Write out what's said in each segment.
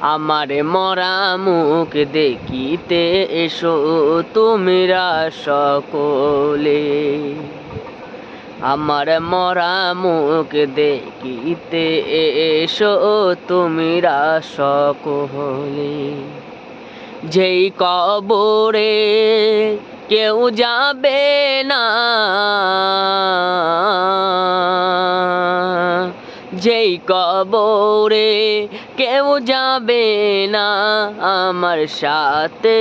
আমার মরা মুখ দেখিতে এসো তোমরা সকলে। আমার মরা মুখ দেখিতে এসো তোমরা সকলে। যেই কবরে কেউ যাবে না যেই কবরে কেউ যাবে না আমার সাথে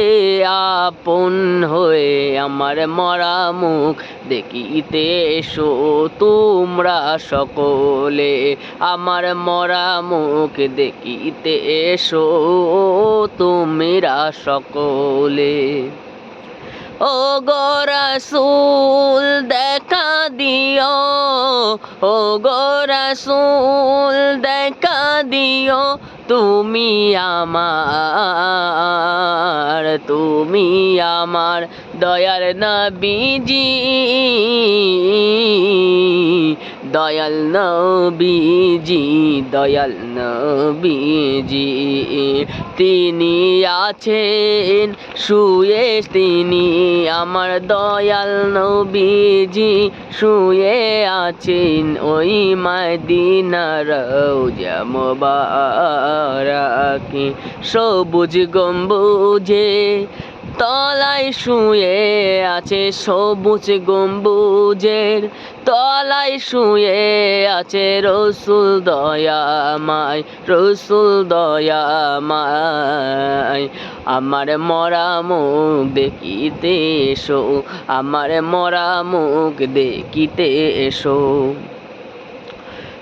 আপন হয়ে আমার মরা মুখ দেখিতে এসো তোমরা সকলে। আমার মরা মুখ দেখিতে এসো তোমরা সকলে। ও গোরাসুল দেখা দিও ও গোরাসুল দেখা দিও তুমি আমার তুমি আমার দয়ার নবীজি। দয়াল নবীজি দয়াল নবীজি। তিনি আছেন, শুয়ে তিনি আমার দয়াল নবীজি, শুয়ে আছেন ওই মদিনার মোবারকে। সবুজ গম্বুজে তলায় শুয়ে আছে সবুজ গম্বুজের, তলায় শুয়ে আছে রসুল দয়ামায় রসুল দয়ামায়। আমার মরা মুখ দেখিতে এসো, আমার মরা মুখ দেখিতে এসো।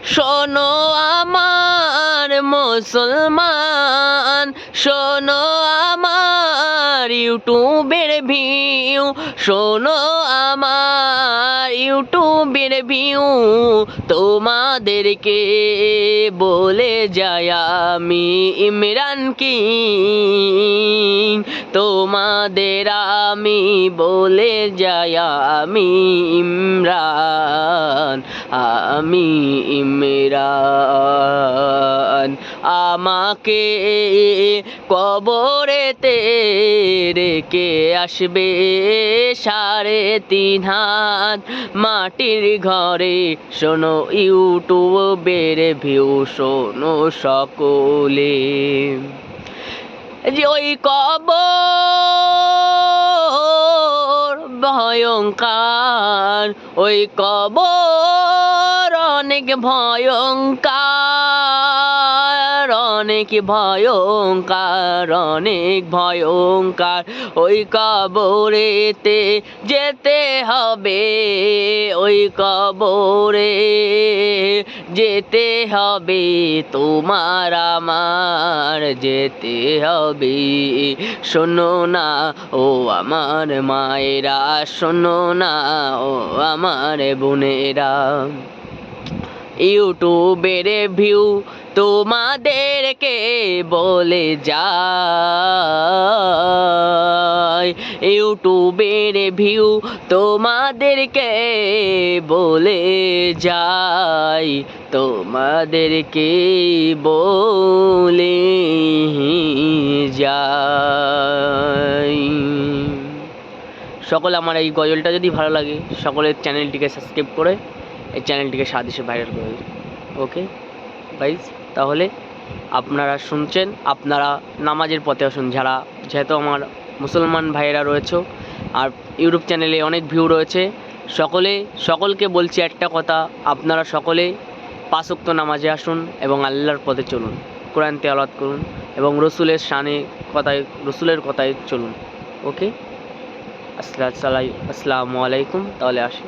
শোনো আমার মুসলমান শোনো আমার ইউটিউবের ভিউ শোনো আমার ইউটিউবের ভিউ তোমাদেরকে বলে যায় আমি ইমরান কি। তোমাদের আমি বলে যাই আমি ইমরান আমি ইমরান। আমাকে কবরেতে রেখে আসবে সাড়ে তিন হাত। মাটির ঘরে শোনো ইউটিউবের ভিউ শোনো সকলে। যে ওই কবর ভয়ঙ্কার, ওই কবর অনেক ভয়ঙ্কার। অনেক ভয়ঙ্কার অনেক ভয়ঙ্কার। ওই কবরেতে যেতে হবে, ওই কবরে যেতে হবে। তোমার আমার যেতে হবে। শোনো না, ও আমার মায়েরা, শোনো না, ও আমার বোনেরা। ইউটিউবের ভিউ তোমাদেরকে বলে যায় ইউটিউবের ভিউ তোমাদেরকে বলে যায় তোমাদেরকে বলে যায় সকলে আমার এই গজলটা যদি ভালো লাগে, সকলের চ্যানেলটিকে সাবস্ক্রাইব করে, এই চ্যানেলটিকে সাদেশে ভাইরাল করে ওকে গাইজ তাহলে আপনারা শুনছেন, আপনারা নামাজের পথে আসুন। যারা যেহেতু আমার মুসলমান ভাইয়েরা রয়েছে আর ইউটিউব চ্যানেলে অনেক ভিউ রয়েছে, সকলে, সকলকে বলছি একটা কথা, আপনারা সকলে পাঁচক্ত নামাজে আসুন এবং আল্লাহর পথে চলুন। কোরআন তেলাওয়াত করুন এবং রসুলের শানে কথায়, রসুলের কথায় চলুন। ওকে আসসালামু আলাইকুম। তাহলে আসি।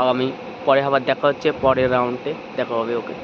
আগামী, পরে আবার দেখা হচ্ছে, পরের রাউন্ডে দেখা হবে ওকে